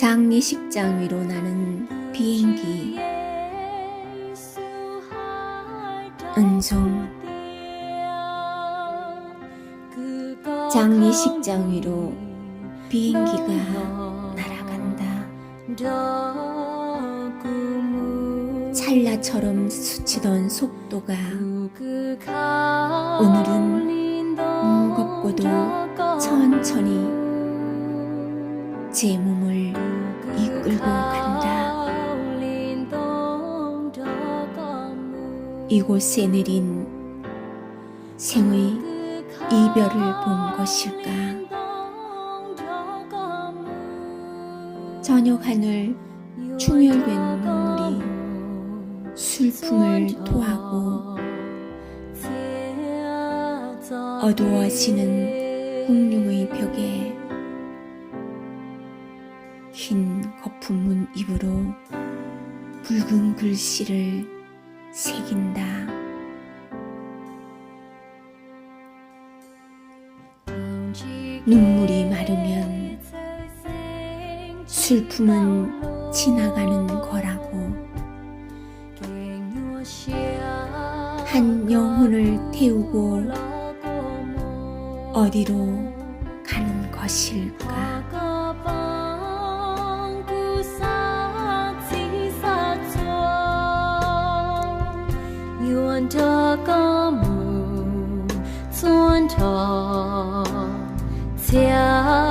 장례식장 위로 나는 비행기. 은송. 장례식장 위로 비행기가 날아간다. 찰나처럼 스치던 속도가 오늘은 무겁고도 천천히 제 몸을 이 끌고 간다. 이곳에 내린 생의 이별을 본 것일까? 저녁 하늘 충혈된 눈물이 슬픔을 토하고 어두워지는 공룡의 벽에 흰 거품 문 입으로 붉은 글씨를 새긴다. 눈물이 마르면 슬픔은 지나가는 거라고 한 영혼을 태우고 어디로 가는 것일까? Có mù 将